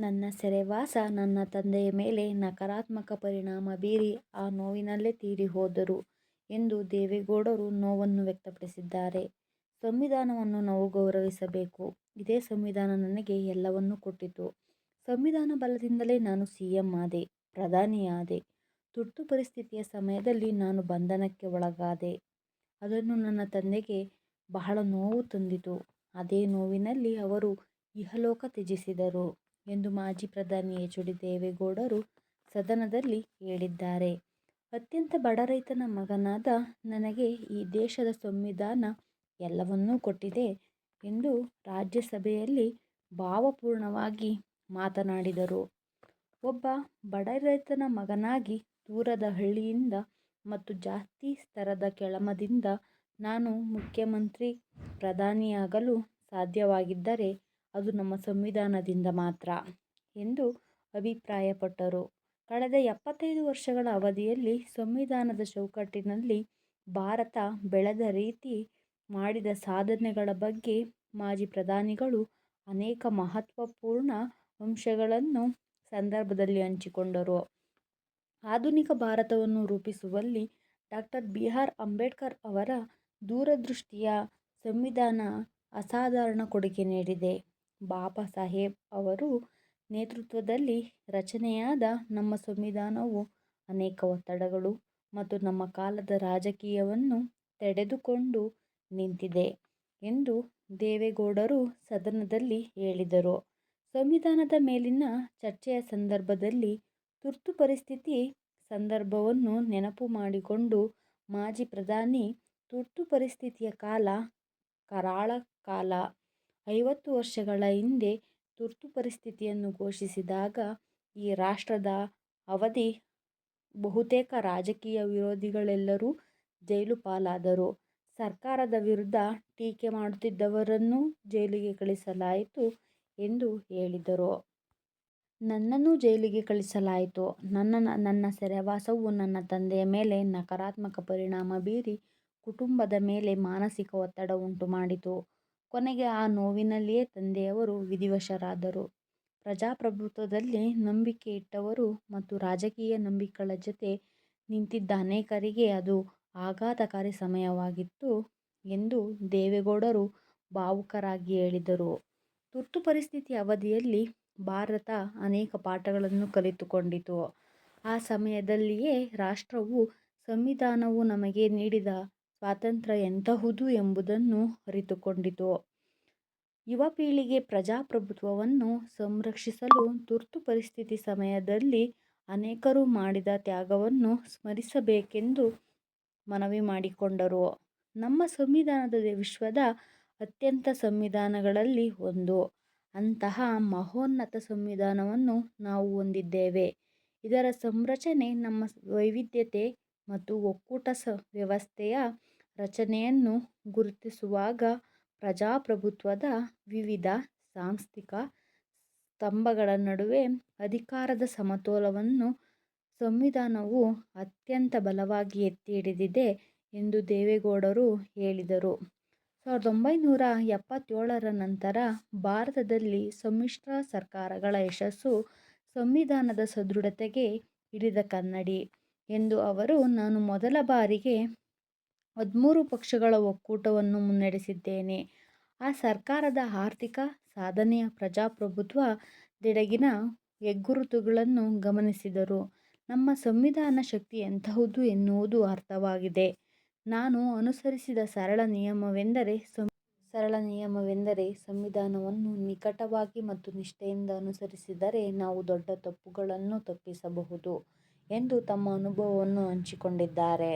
ನನ್ನ ಸೆರೆವಾಸ ನನ್ನ ತಂದೆಯ ಮೇಲೆ ನಕಾರಾತ್ಮಕ ಪರಿಣಾಮ ಬೀರಿ ಆ ನೋವಿನಲ್ಲೇ ತೀರಿ ಹೋದರು ಎಂದು ದೇವೇಗೌಡರು ನೋವನ್ನು ವ್ಯಕ್ತಪಡಿಸಿದ್ದಾರೆ. ಸಂವಿಧಾನವನ್ನು ನಾವು ಗೌರವಿಸಬೇಕು. ಇದೇ ಸಂವಿಧಾನ ನನಗೆ ಎಲ್ಲವನ್ನೂ ಕೊಟ್ಟಿತು. ಸಂವಿಧಾನ ಬಲದಿಂದಲೇ ನಾನು ಸಿಎಂ ಆದೆ, ಪ್ರಧಾನಿಯಾದೆ. ತುರ್ತು ಪರಿಸ್ಥಿತಿಯ ಸಮಯದಲ್ಲಿ ನಾನು ಬಂಧನಕ್ಕೆ ಒಳಗಾದೆ. ಅದನ್ನು ನನ್ನ ತಂದೆಗೆ ಬಹಳ ನೋವು ತಂದಿತು. ಅದೇ ನೋವಿನಲ್ಲಿ ಅವರು ಇಹಲೋಕ ತ್ಯಜಿಸಿದರು ಎಂದು ಮಾಜಿ ಪ್ರಧಾನಿ ಎಚ್. ಡಿ. ದೇವೇಗೌಡರು ಸದನದಲ್ಲಿ ಹೇಳಿದ್ದಾರೆ. ಅತ್ಯಂತ ಬಡ ರೈತನ ಮಗನಾದ ನನಗೆ ಈ ದೇಶದ ಸಂವಿಧಾನ ಎಲ್ಲವನ್ನೂ ಕೊಟ್ಟಿದೆ ಎಂದು ರಾಜ್ಯಸಭೆಯಲ್ಲಿ ಭಾವಪೂರ್ಣವಾಗಿ ಮಾತನಾಡಿದರು. ಒಬ್ಬ ಬಡ ರೈತನ ಮಗನಾಗಿ ದೂರದ ಹಳ್ಳಿಯಿಂದ ಮತ್ತು ಜಾಸ್ತಿ ಸ್ತರದ ಕೆಳಮದಿಂದ ನಾನು ಮುಖ್ಯಮಂತ್ರಿ, ಪ್ರಧಾನಿಯಾಗಲು ಸಾಧ್ಯವಾಗಿದ್ದರೆ ಅದು ನಮ್ಮ ಸಂವಿಧಾನದಿಂದ ಮಾತ್ರ ಎಂದು ಅಭಿಪ್ರಾಯಪಟ್ಟರು. ಕಳೆದ ಎಪ್ಪತ್ತೈದು ವರ್ಷಗಳ ಅವಧಿಯಲ್ಲಿ ಸಂವಿಧಾನದ ಚೌಕಟ್ಟಿನಲ್ಲಿ ಭಾರತ ಬೆಳೆದ ರೀತಿ, ಮಾಡಿದ ಸಾಧನೆಗಳ ಬಗ್ಗೆ ಮಾಜಿ ಪ್ರಧಾನಿಗಳು ಅನೇಕ ಮಹತ್ವಪೂರ್ಣ ಅಂಶಗಳನ್ನು ಸಂದರ್ಭದಲ್ಲಿ ಹಂಚಿಕೊಂಡರು. ಆಧುನಿಕ ಭಾರತವನ್ನು ರೂಪಿಸುವಲ್ಲಿ ಡಾಕ್ಟರ್ ಬಿ. ಆರ್. ಅಂಬೇಡ್ಕರ್ ಅವರ ದೂರದೃಷ್ಟಿಯ ಸಂವಿಧಾನ ಅಸಾಧಾರಣ ಕೊಡುಗೆ ನೀಡಿದೆ. ಬಾಬಾ ಸಾಹೇಬ್ ಅವರು ನೇತೃತ್ವದಲ್ಲಿ ರಚನೆಯಾದ ನಮ್ಮ ಸಂವಿಧಾನವು ಅನೇಕ ಒತ್ತಡಗಳು ಮತ್ತು ನಮ್ಮ ಕಾಲದ ರಾಜಕೀಯವನ್ನು ತಡೆದುಕೊಂಡು ನಿಂತಿದೆ ಎಂದು ದೇವೇಗೌಡರು ಸದನದಲ್ಲಿ ಹೇಳಿದರು. ಸಂವಿಧಾನದ ಮೇಲಿನ ಚರ್ಚೆಯ ಸಂದರ್ಭದಲ್ಲಿ ತುರ್ತು ಪರಿಸ್ಥಿತಿ ಸಂದರ್ಭವನ್ನು ನೆನಪು ಮಾಡಿಕೊಂಡು ಮಾಜಿ ಪ್ರಧಾನಿ ತುರ್ತು ಪರಿಸ್ಥಿತಿಯ ಕಾಲ ಕರಾಳ ಕಾಲ. ಐವತ್ತು ವರ್ಷಗಳ ಹಿಂದೆ ತುರ್ತು ಪರಿಸ್ಥಿತಿಯನ್ನು ಘೋಷಿಸಿದಾಗ ಈ ರಾಷ್ಟ್ರದ ಅವಧಿ ಬಹುತೇಕ ರಾಜಕೀಯ ವಿರೋಧಿಗಳೆಲ್ಲರೂ ಜೈಲುಪಾಲಾದರು. ಸರ್ಕಾರದ ವಿರುದ್ಧ ಟೀಕೆ ಮಾಡುತ್ತಿದ್ದವರನ್ನೂ ಜೈಲಿಗೆ ಕಳಿಸಲಾಯಿತು ಎಂದು ಹೇಳಿದರು. ನನ್ನನ್ನು ಜೈಲಿಗೆ ಕಳಿಸಲಾಯಿತು. ನನ್ನ ನನ್ನ ಸೆರೆವಾಸವು ನನ್ನ ತಂದೆಯ ಮೇಲೆ ನಕಾರಾತ್ಮಕ ಪರಿಣಾಮ ಬೀರಿ ಕುಟುಂಬದ ಮೇಲೆ ಮಾನಸಿಕ ಒತ್ತಡ ಉಂಟುಮಾಡಿತು. ಕೊನೆಗೆ ಆ ನೋವಿನಲ್ಲಿಯೇ ತಂದೆಯವರು ವಿಧಿವಶರಾದರು. ಪ್ರಜಾಪ್ರಭುತ್ವದಲ್ಲಿ ನಂಬಿಕೆ ಇಟ್ಟವರು ಮತ್ತು ರಾಜಕೀಯ ನಂಬಿಕೆಗಳ ಜೊತೆ ನಿಂತಿದ್ದ ಅನೇಕರಿಗೆ ಅದು ಆಘಾತಕಾರಿ ಸಮಯವಾಗಿತ್ತು ಎಂದು ದೇವೇಗೌಡರು ಭಾವುಕರಾಗಿ ಹೇಳಿದರು. ತುರ್ತು ಪರಿಸ್ಥಿತಿ ಅವಧಿಯಲ್ಲಿ ಭಾರತ ಅನೇಕ ಪಾಠಗಳನ್ನು ಕಲಿತುಕೊಂಡಿತು. ಆ ಸಮಯದಲ್ಲಿಯೇ ರಾಷ್ಟ್ರವು ಸಂವಿಧಾನವು ನಮಗೆ ನೀಡಿದ ಸ್ವಾತಂತ್ರ್ಯ ಎಂತಹುದು ಎಂಬುದನ್ನು ಅರಿತುಕೊಂಡಿತು. ಯುವ ಪೀಳಿಗೆ ಪ್ರಜಾಪ್ರಭುತ್ವವನ್ನು ಸಂರಕ್ಷಿಸಲು ತುರ್ತು ಪರಿಸ್ಥಿತಿ ಸಮಯದಲ್ಲಿ ಅನೇಕರು ಮಾಡಿದ ತ್ಯಾಗವನ್ನು ಸ್ಮರಿಸಬೇಕೆಂದು ಮನವಿ ಮಾಡಿಕೊಂಡರು. ನಮ್ಮ ಸಂವಿಧಾನದ ವಿಶ್ವದ ಅತ್ಯಂತ ಸಂವಿಧಾನಗಳಲ್ಲಿ ಒಂದು. ಅಂತಹ ಮಹೋನ್ನತ ಸಂವಿಧಾನವನ್ನು ನಾವು ಹೊಂದಿದ್ದೇವೆ. ಇದರ ಸಂರಚನೆ ನಮ್ಮ ವೈವಿಧ್ಯತೆ ಮತ್ತು ಒಕ್ಕೂಟ ಸ, ವ್ಯವಸ್ಥೆಯ ರಚನೆಯನ್ನು ಗುರುತಿಸುವಾಗ ಪ್ರಜಾಪ್ರಭುತ್ವದ ವಿವಿಧ ಸಾಂಸ್ಥಿಕ ಸ್ತಂಭಗಳ ನಡುವೆ ಅಧಿಕಾರದ ಸಮತೋಲನವನ್ನು ಸಂವಿಧಾನವು ಅತ್ಯಂತ ಬಲವಾಗಿ ಎತ್ತಿ ಹಿಡಿದಿದೆ ಎಂದು ದೇವೇಗೌಡರು ಹೇಳಿದರು. ಸಾವಿರದ ಒಂಬೈನೂರ ಎಪ್ಪತ್ತೇಳರ ನಂತರ ಭಾರತದಲ್ಲಿ ಸಮ್ಮಿಶ್ರ ಸರ್ಕಾರಗಳ ಯಶಸ್ಸು ಸಂವಿಧಾನದ ಸದೃಢತೆಗೆ ಹಿಡಿದ ಕನ್ನಡಿ ಎಂದು ಅವರು ನಾನು ಮೊದಲ ಬಾರಿಗೆ ಹದ್ಮೂರು ಪಕ್ಷಗಳ ಒಕ್ಕೂಟವನ್ನು ಮುನ್ನಡೆಸಿದ್ದೇನೆ. ಆ ಸರ್ಕಾರದ ಆರ್ಥಿಕ ಸಾಧನೆಯ ಪ್ರಜಾಪ್ರಭುತ್ವ ದೆಡೆಗಿನ ಹೆಗ್ಗುರುತುಗಳನ್ನು ಗಮನಿಸಿದರು ನಮ್ಮ ಸಂವಿಧಾನ ಶಕ್ತಿ ಎಂತಹುದು ಎನ್ನುವುದು ಅರ್ಥವಾಗಿದೆ. ನಾನು ಅನುಸರಿಸಿದ ಸರಳ ನಿಯಮವೆಂದರೆ ಸರಳ ನಿಯಮವೆಂದರೆ ಸಂವಿಧಾನವನ್ನು ನಿಕಟವಾಗಿ ಮತ್ತು ನಿಷ್ಠೆಯಿಂದ ಅನುಸರಿಸಿದರೆ ನಾವು ದೊಡ್ಡ ತಪ್ಪುಗಳನ್ನು ತಪ್ಪಿಸಬಹುದು ಎಂದು ತಮ್ಮ ಅನುಭವವನ್ನು ಹಂಚಿಕೊಂಡಿದ್ದಾರೆ.